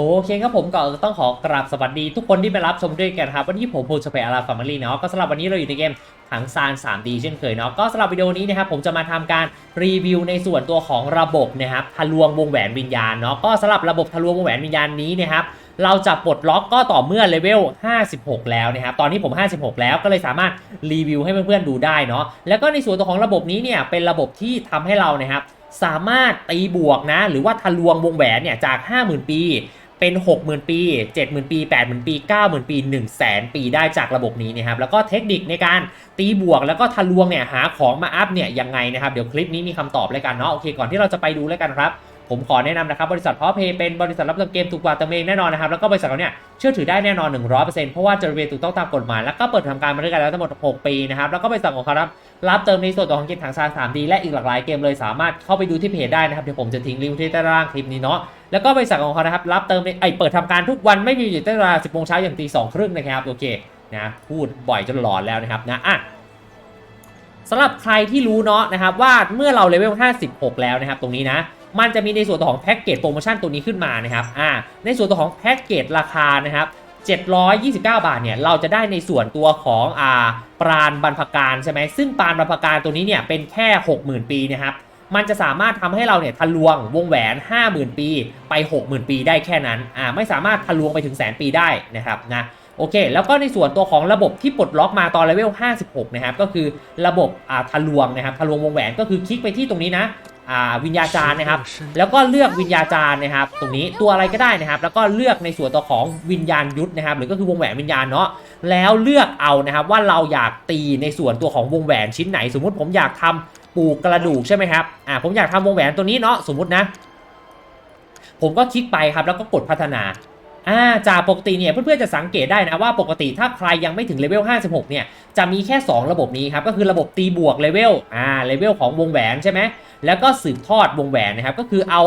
โอเคครับผมก็ต้องขอกราบสวัสดีทุกคนที่มารับชมด้วยกันครับ วันนี้ผมพูดสเปรอาราฟามิลี่เนาะก็สำหรับวันนี้เราอยู่ในเกมถังซาน 3D เช่นเคยเนาะก็สำหรับวิดีโอนี้นะครับผมจะมาทำการรีวิวในส่วนตัวของระบบนะครับทะลวงวงแหวนวิญญาณเนาะก็สำหรับระบบทะลวงวงแหวนวิญญาณนี้นะครับเราจะปลดล็อกก็ต่อเมื่อเลเวล 56 แล้วนะครับ ตอนนี้ผม 56 แล้วก็เลยสามารถรีวิวให้เพื่อนๆดูได้เนาะ แล้วก็ในส่วนตัวของระบบนี้เนี่ยเป็นระบบที่ทำให้เรานะครับสามารถตีบวกนะหรือว่าทะลวงวงแหวนเนี่ยจาก 50,000 ปี เป็น 60,000 ปี 70,000 ปี 80,000 ปี 90,000 ปี 1 0 0 0 0แสนปีได้จากระบบนี้นะครับแล้วก็เทคนิคในการตีบวกแล้วก็ทะลวงเนี่ยหาของมาอัพเนี่ยยังไงนะครับเดี๋ยวคลิปนี้มีคำตอบเลยกันเนาะโอเคก่อนที่เราจะไปดูเลยกันครับ ผมขอแนะนำนะครับบริษัทพอเพย์เป็นบริษัทรับเติมเกมถูกกว่าติมเองแน่นอนนะครับแล้วก็บริษัทเราเนี่ยเชื่อถือได้แน่นอน 100%เพราะว่าจดทะเบียนถูกต้องตามกฎหมายแล้วก็เปิดทำการมาด้วยกันแล้วทั้งหมด 6 ปีนะครับแล้วก็บริษัทของเขารับรับเติมในส่วนตัวของเกมทางซาน 3D และอีกหลากหลายเกมเลยสามารถเข้าไปดูที่เพจได้นะครับเดี๋ยวผมจะทิ้งลิงก์ที่ใต้ล่างคลิปนี้เนาะแล้วก็บริษัทของเขานะครับรับเติมในไอยเปิดทำการทุกวันไม่มีหยุดตั้งแต่เวลา10โมงเช้าอย่างตีสองครึ่งนะครับโอเคนะพูดบ่อยจนหลอนแล้วนะครับนะอะสำหรับใครที่รู้เนาะนะครับว่าเมื่อเราเลเวล 56 แล้วนะครับตรงนี้นะ มันจะมีในส่วนของแพ็กเกจโปรโมชั่นตัวนี้ขึ้นมานะครับอ่าในส่วนตัวของแพ็กเกจราคานะครับ729 บาทเนี่ยเราจะได้ในส่วนตัวของอ่าปราณบรรพการใช่ไหมซึ่งปราณบรรพการตัวนี้เนี่ยเป็นแค่ 60,000 ปีนะครับมันจะสามารถทำให้เราเนี่ยทะลวงวงแหวน 50,000 ปีไป 60,000 ปีได้แค่นั้นอ่าไม่สามารถทะลวงไปถึงแสนปีได้นะครับนะโอเค แล้วก็ในส่วนตัวของระบบที่ปลดล็อกมาตอนเลเวล 56 นะครับ ก็คือระบบอ่าทะลวงนะครับทะลวงวงแหวนก็คือคลิกไปที่ตรงนี้นะ วิญญาจารย์นะครับ แล้วก็เลือกวิญญาจารย์นะครับ ตรงนี้ตัวอะไรก็ได้นะครับ แล้วก็เลือกในส่วนตัวของวิญญาณยุทธนะครับ หรือก็คือวงแหวนวิญญาณเนาะแล้วเลือกเอานะครับว่าเราอยากตีในส่วนตัวของวงแหวนชิ้นไหน สมมุติผมอยากทำปูกระดูกใช่ไหมครับอ่าผมอยากทำวงแหวนตัวนี้เนาะสมมุตินะ ผมก็คลิกไปครับแล้วก็กดพัฒนาอ่าจากปกติเนี่ยเพื่อนๆจะสังเกตได้นะว่าปกติถ้าใครยังไม่ถึงเลเวล 56 เนี่ยจะมีแค่ 2 ระบบนี้ครับ ก็คือระบบตีบวกเลเวลอ่าเลเวลของวงแหวนใช่ไหม แล้วก็สืบทอดวงแหวนนะครับก็คือเอา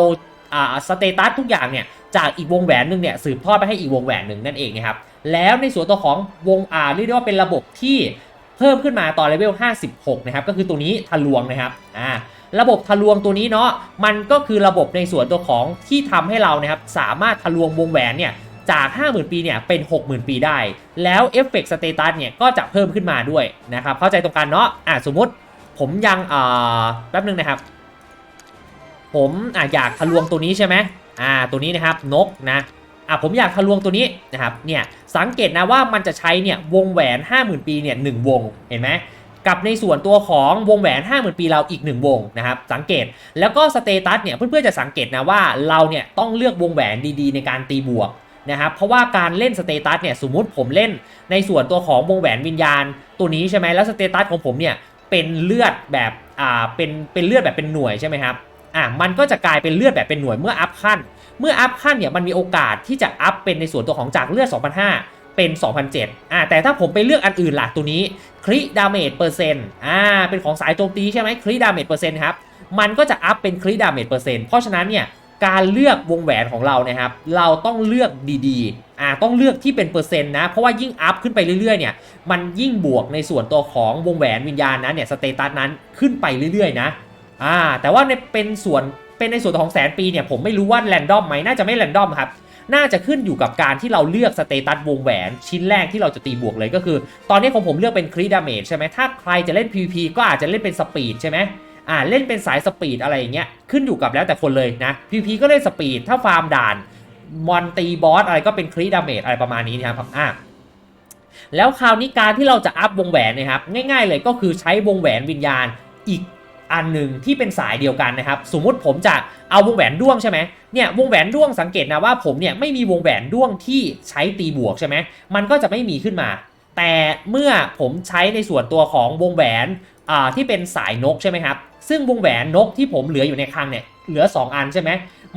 อ่าสเตตัสทุกอย่างเนี่ยจากอีกวงแหวนหนึ่งเนี่ยสืบทอดไปให้อีกวงแหวนหนึ่งนั่นเองนะครับแล้วในส่วนตัวของวงอ่าเรียกได้ว่าเป็นระบบที่เพิ่มขึ้นมาตอนเลเวล 56 นะครับ ก็คือตัวนี้ทะลวงนะครับอ่าระบบทะลวงตัวนี้เนาะมันก็คือระบบในส่วนตัวของที่ทำให้เรานะครับสามารถทะลวงวงแหวนเนี่ยจาก 50,000 ปีเนี่ยเป็น 60,000 ปีได้ แล้วเอฟเฟกต์สเตตัสเนี่ยก็จะเพิ่มขึ้นมาด้วยนะครับเข้าใจตรงกันเนาะอ่าสมมุติผมยังอ่าแป๊บนึงนะครับ ผมอะอยากทะลวงตัวนี้ใช่ไหมอ่าตัวนี้นะครับนกนะอะผมอยากทะลวงตัวนี้นะครับเนี่ยสังเกตนะว่ามันจะใช้เนี่ยวงแหวน 50,000 ปีเนี่ยหนึ่งวงเห็นไหมกับในส่วนตัวของวงแหวน 50,000 ปีเราอีก 1 วงนะครับสังเกตแล้วก็สเตตัสเนี่ยเพื่อนๆจะสังเกตนะว่าเราเนี่ยต้องเลือกวงแหวนดีๆ ในการตีบวกนะครับเพราะว่าการเล่นสเตตัสเนี่ยสมมุติผมเล่นในส่วนตัวของวงแหวนวิญญาณตัวนี้ใช่ไหมแล้วสเตตัสของผมเนี่ยเป็นเลือดแบบอ่าเป็นเป็นเลือดแบบเป็นหน่วยใช่ไหมครับ อะมันก็จะกลายเป็นเลือดแบบเป็นหน่วยเมื่ออัพขั้น เมื่ออัพขั้นเนี่ยมันมีโอกาสที่จะอัพเป็นในส่วนตัวของจากเลือด2,500เป็น 2,007อ่าแต่ถ้าผมไปเลือกอันอื่นล่ะตัวนี้คริดาเมจเปอร์เซ็นต์อ่าเป็นของสายโจมตีใช่ไหมคริดาเมจเปอร์เซ็นต์ครับมันก็จะอัพเป็นคริดาเมจเปอร์เซ็นต์เพราะฉะนั้นเนี่ยการเลือกวงแหวนของเรานะครับ เราต้องเลือกดีๆ อ่า ต้องเลือกที่เป็นเปอร์เซ็นต์นะ เพราะว่ายิ่งอัพขึ้นไปเรื่อยๆ เนี่ย มันยิ่งบวกในส่วนตัวของวงแหวนวิญญาณนั้นเนี่ย สเตตัสนั้นขึ้นไปเรื่อยๆ นะ อ่าแต่ว่าในเป็นส่วนเป็นในส่วนของแสนปีเนี่ยผมไม่รู้ว่าแรนดอมไหมน่าจะไม่แรนดอมครับน่าจะขึ้นอยู่กับการที่เราเลือกสเตตัสวงแหวนชิ้นแรกที่เราจะตีบวกเลยก็คือ ตอนนี้ของผมเลือกเป็นครีดาเมจใช่ไหมถ้าใครจะเล่น PVP ก็อาจจะเล่นเป็นสปีดใช่ไหมอ่าเล่นเป็นสายสปีดอะไรอย่างเงี้ยขึ้นอยู่กับแล้วแต่คนเลยนะ PVP ก็เล่นสปีดถ้าฟาร์มด่านมอนตีบอสอะไรก็เป็นครีดาเมจอะไรประมาณนี้นะครับอ่าแล้วคราวนี้การที่เราจะอัพวงแหวนนะครับง่าย ๆ เลยก็คือใช้วงแหวนวิญญาณอีก อันหนึ่งที่เป็นสายเดียวกันนะครับ สมมุติผมจะเอาวงแหวนด้วงใช่ไหมเนี่ยวงแหวนด้วงสังเกตนะว่าผมเนี่ยไม่มีวงแหวนด้วงที่ใช้ตีบวกใช่ไหมมันก็จะไม่มีขึ้นมา แต่เมื่อผมใช้ในส่วนตัวของวงแหวนอ่าที่เป็นสายนกใช่ไหมครับซึ่งวงแหวนนกที่ผมเหลืออยู่ในคลังเนี่ยเหลือ 2 อันใช่ไหม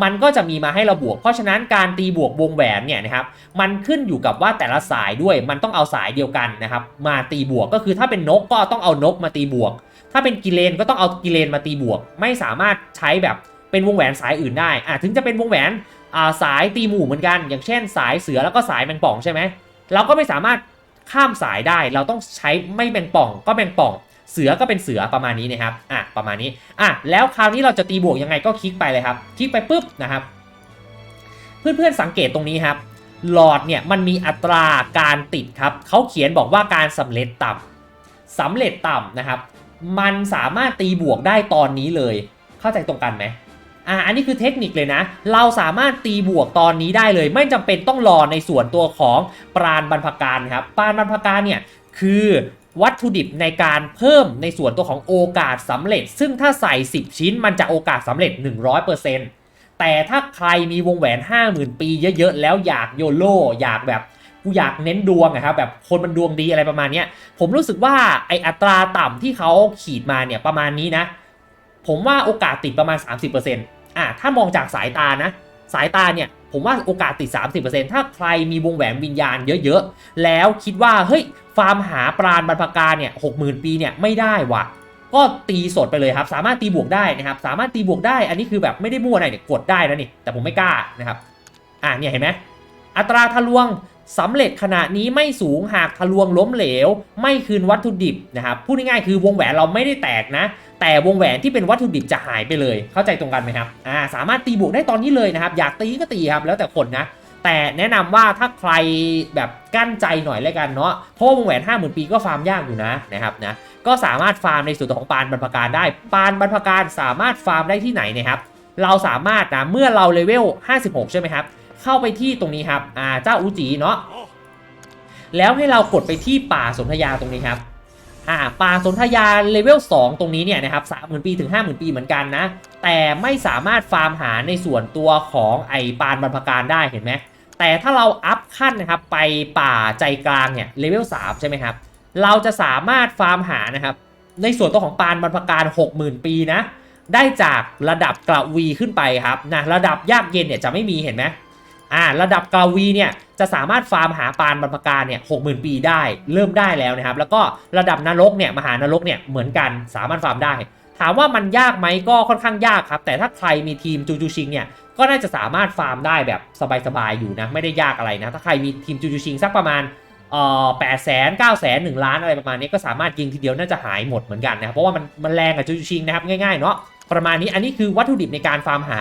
มันก็จะมีมาให้เราบวก เพราะฉะนั้นการตีบวกวงแหวนเนี่ยนะครับ มันขึ้นอยู่กับว่าแต่ละสายด้วย มันต้องเอาสายเดียวกันนะครับ มาตีบวก ก็คือถ้าเป็นนกก็ต้องเอานกมาตีบวก ถ้าเป็นกิเลนก็ต้องเอากิเลนมาตีบวก ไม่สามารถใช้แบบเป็นวงแหวนสายอื่นได้อะถึงจะเป็นวงแหวนาสายตีหมู่เหมือนกัน อย่างเช่น สายเสือแล้วก็สายแมงป่องใช่ไหมเราก็ไม่สามารถข้ามสายได้ เราต้องใช้ไม่แมงป่อง ก็แมงป่อง เสือก็เป็นเสือประมาณนี้นะครับอะประมาณนี้อะแล้วคราวนี้เราจะตีบวกยังไงก็คลิกไปเลยครับ คลิกไปปุ๊บนะครับเเพื่อนๆสังเกตตรงนี้ครับหลอดเนี่ยมันมีอัตราการติดครับเขาเขียนบอกว่าการสำเร็จต่ำสำเร็จต่ำนะครับ มันสามารถตีบวกได้ตอนนี้เลย เข้าใจตรงกันไหมอ่าอันนี้คือเทคนิคเลยนะ เราสามารถตีบวกตอนนี้ได้เลย ไม่จำเป็นต้องรอในส่วนตัวของปราณบรรพการครับปราณบรรพการเนี่ยคือวัตถุดิบในการเพิ่มในส่วนตัวของโอกาสสำเร็จ ซึ่งถ้าใส่ 10 ชิ้นมันจะโอกาสสำเร็จ 100%แต่ถ้าใครมีวงแหวน 50,000 ปีเยอะๆ แล้วอยากโยโล่อยากแบบ กูอยากเน้นดวงอะครับแบบคนมันดวงดีอะไรประมาณเนี้ยผมรู้สึกว่าไออัตราต่ำที่เขาขีดมาเนี่ยประมาณนี้นะ ผมว่าโอกาสติดประมาณ 30%อะถ้ามองจากสายตานะ สายตาเนี่ยผมว่าโอกาสติด 30%ถ้าใครมีวงแหวนวิญญาณเยอะๆ แล้วคิดว่าเฮ้ยฟาร์มหาปราณบรรพการเนี่ย60,000ปีเนี่ยไม่ได้ว่ะก็ตีสดไปเลยครับ สามารถตีบวกได้นะครับ สามารถตีบวกได้ อันนี้คือแบบไม่ได้มั่วอะไรเนี่ยกดได้นะนี่ แต่ผมไม่กล้านะครับ อ่าเนี่ยเห็นไหมอัตราทะลวง สำเร็จขณะนี้ไม่สูงหากทะลวงล้มเหลว ไม่คืนวัตถุดิบนะครับพูดง่ายๆคือวงแหวนเราไม่ได้แตกนะ แต่วงแหวนที่เป็นวัตถุดิบจะหายไปเลย เข้าใจตรงกันไหมครับอ่าสามารถตีบวกได้ตอนนี้เลยนะครับ อยากตีก็ตีครับแล้วแต่คนนะ แต่แนะนำว่าถ้าใครแบบกั้นใจหน่อยแล้วกันเนาะเพราะว่าวงแหวน5 0,000 ปีก็ฟาร์มยากอยู่นะนะครับนะก็สามารถฟาร์มในส่วนของปานบรรพการได้ ปานบรรพการสามารถฟาร์มได้ที่ไหนนะครับเราสามารถนะเมื่อเราเลเวล56 ใช่ไหมครับ เข้าไปที่ตรงนี้ครับอ่าเจ้าอูจีเนาะแล้วให้เรากดไปที่ป่าสนธยาตรงนี้ครับอ่าป่าสนธยาเลเวล2ตรงนี้เนี่ยนะครับ30,000ปีถึง50,000ปีเหมือนกันนะ แต่ไม่สามารถฟาร์มหาในส่วนตัวของไอปานบรรพการได้เห็นไหมแต่ถ้าเราอัพขั้นนะครับไปป่าใจกลางเนี่ยเลเวล3ใช่ไหมครับเราจะสามารถฟาร์มหานะครับในส่วนตัวของปานบรรพการ 60,000 ปีนะได้จากระดับกระวีขึ้นไปครับนะระดับยากเย็นเนี่ยจะไม่มีเห็นไหม อ่าระดับกระวีเนี่ยจะสามารถฟาร์มหาปานบรรพการเนี่ย60,000ปีได้เริ่มได้แล้วนะครับ แล้วก็ระดับนรกเนี่ยมหานรกเนี่ยเหมือนกันสามารถฟาร์มได้ ถามว่ามันยากไหมก็ค่อนข้างยากครับ แต่ถ้าใครมีทีมจูจูชิงเนี่ยก็น่าจะสามารถฟาร์มได้แบบสบายๆอยู่นะไม่ได้ยากอะไรนะ ถ้าใครมีทีมจูจูชิงสักประมาณเอ่อแปดแสนเก้าแสนหนึ่งล้านอะไรประมาณนี้ก็สามารถยิงทีเดียวน่าจะหายหมดเหมือนกันนะครับเพราะว่ามันมันแรงกับจูจูชิงนะครับง่ายๆเนาะประมาณนี้อันนี้คือวัตถุดิบในการฟาร์มหา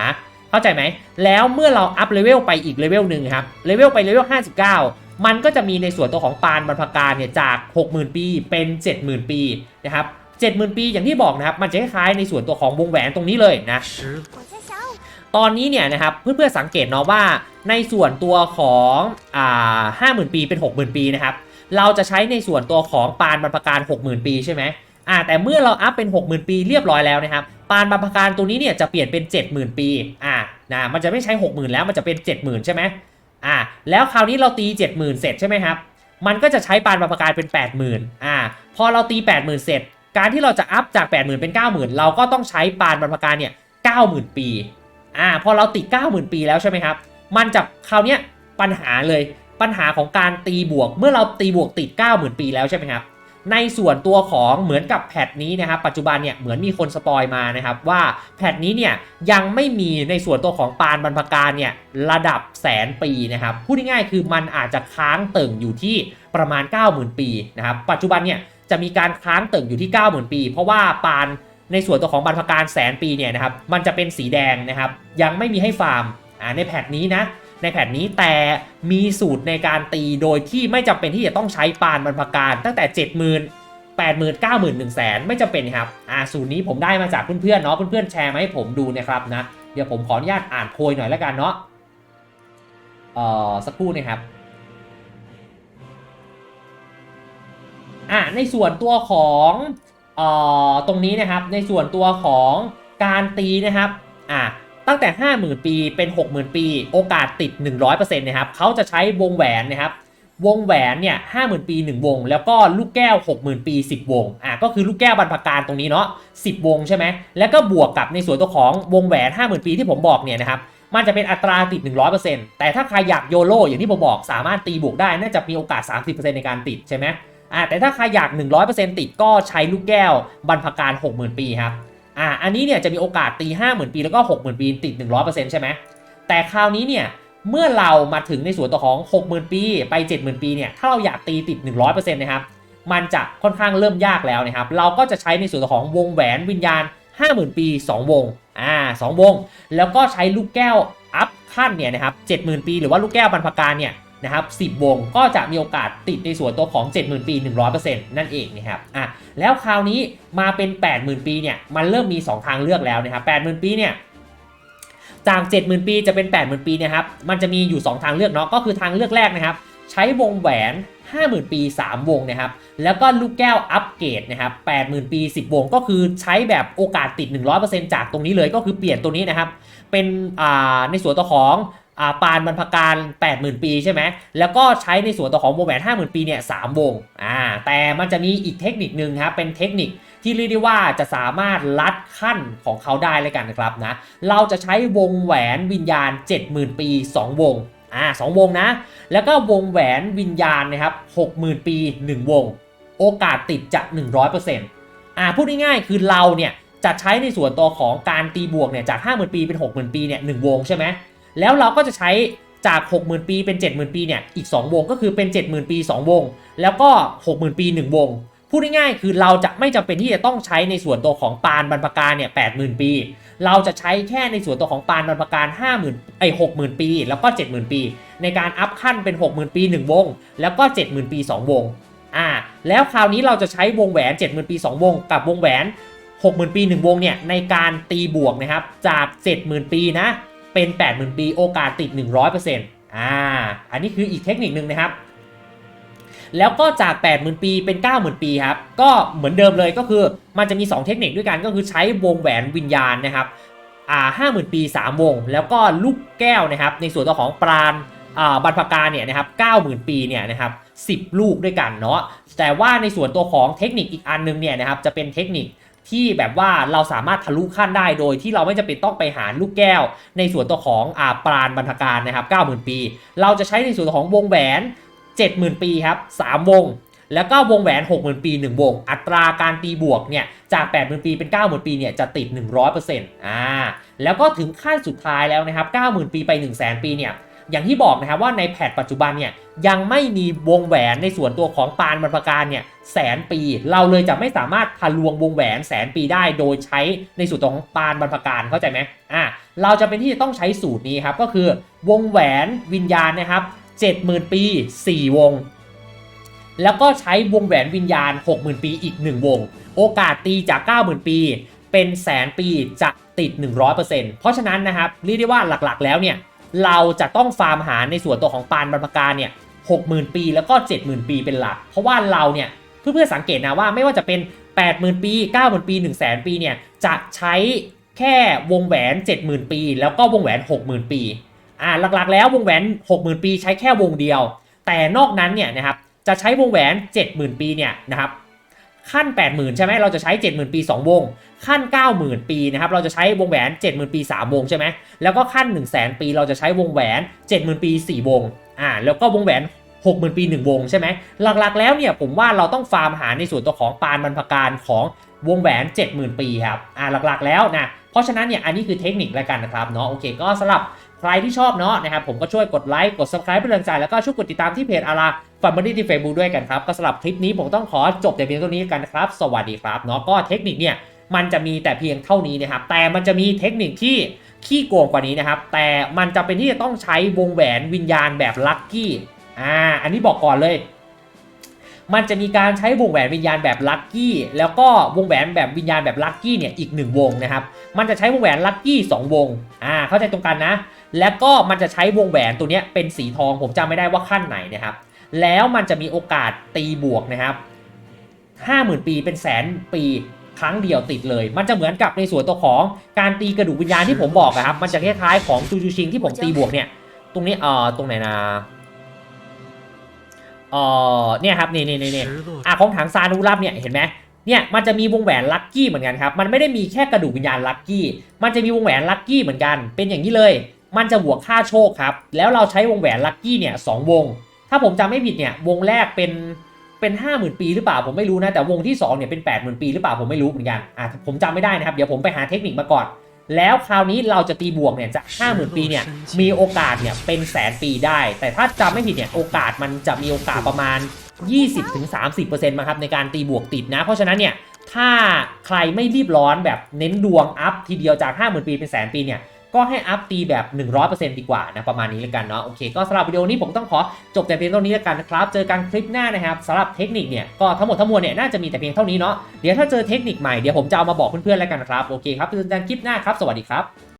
เข้าใจไหม แล้วเมื่อเราอัพเลเวลไปอีกเลเวลหนึ่งครับ เลเวลไปเลเวล 59 มันก็จะมีในส่วนตัวของปานบรรพการเนี่ยจาก 60,000 ปีเป็น 70,000 ปีนะครับ70,000 ปีอย่างที่บอกนะครับ มันจะคล้ายในส่วนตัวของวงแหวนตรงนี้เลยนะตอนนี้เนี่ยนะครับเพื่อนๆสังเกตเนาะว่าในส่วนตัวของอ่าห้าหมื่ปีเป็น 60,000 ปีนะครับเราจะใช้ในส่วนตัวของปานบรรพการ 60,000 ปีใช่ไหมอ่าแต่เมื่อเราอัพเป็น 60,000 ปีเรียบร้อยแล้วนะครับ ปานบรรพการตัวนี้เนี่ยจะเปลี่ยนเป็น 70,000 ปี อ่านะมันจะไม่ใช้ 60,000 แล้วมันจะเป็น 70,000 ใช่ไหมอ่าแล้วคราวนี้เราตี 70,000 เสร็จใช่ไหมครับ มันก็จะใช้ปานบรรพการเป็น 80,000 อ่า พอเราตี 80,000 เสร็จ การที่เราจะอัพจาก 80,000 เป็น 90,000 เราก็ต้องใช้ปานบรรพการเนี่ย 90,000 ปี อ่า พอเราติด 90,000 ปีแล้วใช่ไหมครับ มันจะคราวนี้ปัญหาเลย ปัญหาของการตีบวก เมื่อเราตีบวกติด 90,000 ปีแล้วใช่ไหมครับ ในส่วนตัวของเหมือนกับแพทนี้นะครับปัจจุบันเนี่ยเหมือนมีคนสปอยมานะครับว่าแพทนี้เนี่ยยังไม่มีในส่วนตัวของปานบรรพการเนี่ยระดับแสนปีนะครับพูดง่ายๆคือมันอาจจะค้างเติ่งอยู่ที่ประมาณ 90,000 ปีนะครับปัจจุบันเนี่ยจะมีการค้างเติ่งอยู่ที่ 90,000 ปี เพราะว่าปานในส่วนตัวของบรรพการแสนปีเนี่ยนะครับมันจะเป็นสีแดงนะครับยังไม่มีให้ฟาร์มในแพทนี้นะ ในแพทนี้แต่มีสูตรในการตีโดยที่ไม่จำเป็นที่จะต้องใช้ปานบรรพการ ตั้งแต่ 7 0 0 0 0 8 0 0 0 0 9 0 0 0 0 1 0 0 0 ไม่จำเป็นครับอ่าสูตรนี้ผมได้มาจากเพื่อนๆเนาะเพื่อนๆแชร์มาให้ผมดูนะครับนะเดี๋ยวผมขออนุญาตอ่านโพยหน่อยแล้วกันเนาะเอ่อสักครู่นะครับอะในส่วนตัวของเอ่อตรงนี้นะครับในส่วนตัวของการตีนะครับอะ ตั้งแต่ 50,000 ปีเป็น 60,000 ปี โอกาสติด 100%นะครับเขาจะใช้วงแหวนนะครับวงแหวนเนี่ย50,000ปี 1 วง แล้วก็ลูกแก้ว 60,000 ปี 10 วงอะก็คือลูกแก้วบรรพการตรงนี้เนาะ10 วงใช่ไหมแล้วก็บวกกับในส่วนตัวของวงแหวน 50,000 ปีที่ผมบอกเนี่ยนะครับมันจะเป็นอัตราติด 100%แต่ถ้าใครอยากโยโลอย่างที่ผมบอกสามารถตีบวกได้น่าจะมีโอกาส 30%ในการติดใช่ไหมอ่าแต่ถ้าใครอยาก 100%ติดก็ใช้ลูกแก้วบรรพการ 60,000 ปีครับ อ่าอันนี้เนี่ยจะมีโอกาสตี 50,000 ปีแล้วก็ 60,000 ปีติด 100%ใช่ไหมแต่คราวนี้เนี่ยเมื่อเรามาถึงในส่วนตัวของ 60,000 ปีไป 70,000 ปีเนี่ยถ้าเราอยากตีติด 100%นะครับมันจะค่อนข้างเริ่มยากแล้วนะครับ เราก็จะใช้ในส่วนตัวของวงแหวนวิญญาณ 50,000 ปี 2 วง อ่า2วง แล้วก็ใช้ลูกแก้วอัพขั้นเนี่ยนะครับ 70,000 ปี หรือว่าลูกแก้วบรรพการเนี่ย นะครับ10 วงก็จะมีโอกาสติดในส่วนตัวของ 70,000 ปี 100%นั่นเองนะครับอะแล้วคราวนี้มาเป็น 80,000 ปีเนี่ยมันเริ่มมี 2 ทางเลือกแล้วนะครับ80,000 ปีเนี่ยจาก 70,000 ปีจะเป็น 80,000 ปีเนะครับมันจะมีอยู่ 2 ทางเลือกเนาะก็คือทางเลือกแรกนะครับใช้วงแหวน 50,000 ปี 3 วงนะครับ แล้วก็ลูกแก้วอัปเกรดนะครับ 80,000 ปี 10 วง ก็คือใช้แบบโอกาสติด 100%จากตรงนี้เลย ก็คือเปลี่ยนตัวนี้นะครับ เป็นอ่าในส่วนตัวของ ปานบรรพการ 80,000 ปีใช่ไหม แล้วก็ใช้ในส่วนตัวของวงแหวน50,000 ปีเนี่ย3วงอ่าแต่มันจะมีอีกเทคนิคนึงครับ เป็นเทคนิคที่เรียกได้ว่าจะสามารถลัดขั้นของเขาได้เลยกันนะครับนะ เราจะใช้วงแหวนวิญญาณ 70,000 ปี 2 วงอ่าสองวงนะ แล้วก็วงแหวนวิญญาณนะครับ 60,000 ปี 1 วง โอกาสติดจะ 100%อ่าพูดง่ายๆคือเราเนี่ยจะใช้ในส่วนตัวของการตีบวกเนี่ยจาก 50,000 ปีเป็น 60,000 ปีเนี่ย1วงใช่ไหม แล้วเราก็จะใช้จาก 60,000 ปีเป็น 70,000 ปีเนี่ยอีก 2 วงก็คือเป็น 70,000 ปี 2 วง แล้วก็ 60,000 ปี 1 วง พูดง่ายๆคือเราจะไม่จำเป็นที่จะต้องใช้ในส่วนตัวของปานบรรพการเนี่ย80,000 ปี เราจะใช้แค่ในส่วนตัวของปานบรรพการ 50,000ไอ้60,000 ปี แล้วก็ 70,000 ปี ในการอัพขั้นเป็น 60,000 ปี 1 วง แล้วก็ 70,000 ปี 2 วงอ่าแล้วคราวนี้เราจะใช้วงแหวน 70,000 ปี 2 วง กับวงแหวน 60,000 ปี 1 วงเนี่ยในการตีบวกนะครับจาก 70,000 ปีนะ เป็น 80,000 ปีโอกาสติด 100%อ่า อันนี้คืออีกเทคนิคนึงนะครับ แล้วก็จาก 80,000 ปีเป็น 90,000 ปีครับ ก็เหมือนเดิมเลยก็คือมันจะมี 2 เทคนิคด้วยกันก็คือใช้วงแหวนวิญญาณนะครับอ่า50,000ปี 3 วง แล้วก็ลูกแก้วนะครับ ในส่วนตัวของปราณอ่าบรรพกาเนี่ยนะครับ90,000ปีเนี่ยนะครับ10ลูกด้วยกันเนาะแต่ว่าในส่วนตัวของเทคนิคอีกอันนึงเนี่ยนะครับจะเป็นเทคนิค ที่แบบว่าเราสามารถทะลุขั้นได้โดยที่เราไม่จำเป็นต้องไปหาลูกแก้ว ในส่วนตัวของอาปราณบรรพการนะครับ90,000 ปี เราจะใช้ในส่วนของวงแหวน 70,000 ปีครับ3วง แล้วก็วงแหวน 60,000 ปี 1 วง อัตราการตีบวกเนี่ยจาก 80,000 ปีเป็น 90,000 ปีเนี่ยจะติด 100%อ่าแล้วก็ถึงขั้นสุดท้ายแล้วนะครับ90,000 ปีไป 100,000 ปีเนี่ย อย่างที่บอกนะครับว่าในแพทปัจจุบันเนี่ยยังไม่มีวงแหวนในส่วนตัวของปานบรรพการเนี่ยแสนปี เราเลยจะไม่สามารถทะลวงวงแหวนแสนปีได้โดยใช้ในส่วนของปานบรรพการเข้าใจไหมอ่าเราจะเป็นที่จะต้องใช้สูตรนี้ครับก็คือ วงแหวนวิญญาณนะครับ70,000 ปี 4 วง แล้วก็ใช้วงแหวนวิญญาณ 60,000 ปีอีก 1 วง โอกาสตีจาก 90,000 ปี เป็นแสนปีจะติด 100%เพราะฉะนั้นนะครับเรียกได้ว่าหลักๆ แล้วเนี่ย เราจะต้องฟาร์มหาในส่วนตัวของปานบรรพการเนี่ย60,000ปีแล้วก็70,000ปีเป็นหลัก เพราะว่าเราเนี่ยเพื่อนๆสังเกตนะว่าไม่ว่าจะเป็น80,000ปี90,000ปี100,000ปีเนี่ยจะใช้แค่วงแหวน70,000ปี แล้วก็วงแหวน60,000ปีอ่าหลักๆ แล้ววงแหวน60,000ปีใช้แค่วงเดียว แต่นอกนั้นเนี่ยนะครับจะใช้วงแหวน70,000ปีเนี่ยนะครับ ขั้น 80,000 ใช่ไหมเราจะใช้ 70,000 ปี 2 วง ขั้น 90,000 ปีนะครับเราจะใช้วงแหวน 70,000 ปี 3 วงใช่ไหมแล้วก็ขั้น 1 0 0 0 0 0 ปี เราจะใช้วงแหวน 70,000 ปี 4 วงอ่าแล้วก็วงแหวน60,000 ปี 1 วงใช่ไหมหลักๆแล้วเนี่ยผมว่าเราต้องฟาร์มหาในส่วนตัวของปานบรรพการของวงแหวน 70,000 ปีครับอ่าหลักๆแล้วนะเพราะฉะนั้นเนี่ยอันนี้คือเทคนิคแล้วกันนะครับเนาะโอเคก็สำหรับ ใครที่ชอบเนาะนะครับผมก็ช่วยกดไลค์กด subscribe เป็นกำลังใจแล้วก็ช่วยกดติดตามที่เพจอาราฟันบอดี้ที่เฟซบุ๊กด้วยกันครับ ก็สำหรับคลิปนี้ผมต้องขอจบแต่เพียงเท่านี้กันนะครับ สวัสดีครับเนาะก็เทคนิคเนี่ยมันจะมีแต่เพียงเท่านี้นะครับ แต่มันจะมีเทคนิคที่ขี้โกงกว่านี้นะครับ แต่มันจะเป็นที่จะต้องใช้วงแหวนวิญญาณแบบลัคกี้อ่าอันนี้บอกก่อนเลย มันจะมีการใช้วงแหวนวิญญาณแบบลัคกี้แล้วก็วงแหวนแบบวิญญาณแบบลัคกี้เนี่ยอีกหนึ่งวงนะครับ มันจะใช้วงแหวนลัคกี้สองวงอ่าเข้าใจตรงกันนะ แล้วก็มันจะใช้วงแหวนตัวเนี้ยเป็นสีทองผมจำไม่ได้ว่าขั้นไหนนะครับ แล้วมันจะมีโอกาสตีบวกนะครับ50,000 ปีเป็นแสนปีครั้งเดียวติดเลย มันจะเหมือนกับในส่วนตัวของการตีกระดูกวิญญาณที่ผมบอกอะครับ มันจะคล้ายๆของจูจูชิงที่ผมตีบวกเนี่ย ตรงนี้เอ่อตรงไหนนะ เอ่อเนี่ยครับนี่นี่นี่นี่失落อะของถังซานุรับเนี่ยเห็นไหมเนี่ยมันจะมีวงแหวนลัคกี้เหมือนกันครับมันไม่ได้มีแค่กระดูกวิญญาณลัคกี้ มันจะมีวงแหวนลัคกี้เหมือนกัน เป็นอย่างนี้เลย มันจะบวกค่าโชคครับ แล้วเราใช้วงแหวนลัคกี้เนี่ยสองวง ถ้าผมจำไม่ผิดเนี่ยวงแรกเป็นเป็นห้าหมื่นปีหรือเปล่าผมไม่รู้นะแต่วงที่สองเนี่ยเป็นแปดหมื่นปีหรือเปล่าผมไม่รู้เหมือนกันอะผมจำไม่ได้นะครับเดี๋ยวผมไปหาเทคนิคมาก่อน แล้วคราวนี้เราจะตีบวกเนี่ยจากห้าหมื่นปีเนี่ยมีโอกาสเนี่ยเป็นแสนปีได้ แต่ถ้าจำไม่ผิดเนี่ยโอกาสมันจะมีโอกาสประมาณ 20-30%มาครับในการตีบวกติดนะ เพราะฉะนั้นเนี่ยถ้าใครไม่รีบร้อนแบบเน้นดวงอัพทีเดียวจาก 50,000 ปีเป็นแสนปีเนี่ย ก็ให้อัพตีแบบ 100%ดีกว่านะประมาณนี้แล้วกันเนาะโอเคก็สำหรับวิดีโอนี้ผมต้องขอจบแต่เพียงเท่านี้แล้วกันนะครับเจอกันคลิปหน้านะครับสำหรับเทคนิคเนี่ยก็ทั้งหมดทั้งมวลเนี่ยน่าจะมีแต่เพียงเท่านี้เนาะเดี๋ยวถ้าเจอเทคนิคใหม่เดี๋ยวผมจะเอามาบอกเพื่อนๆแล้วกันนะครับโอเคครับเจอกันคลิปหน้าครับสวัสดีครับ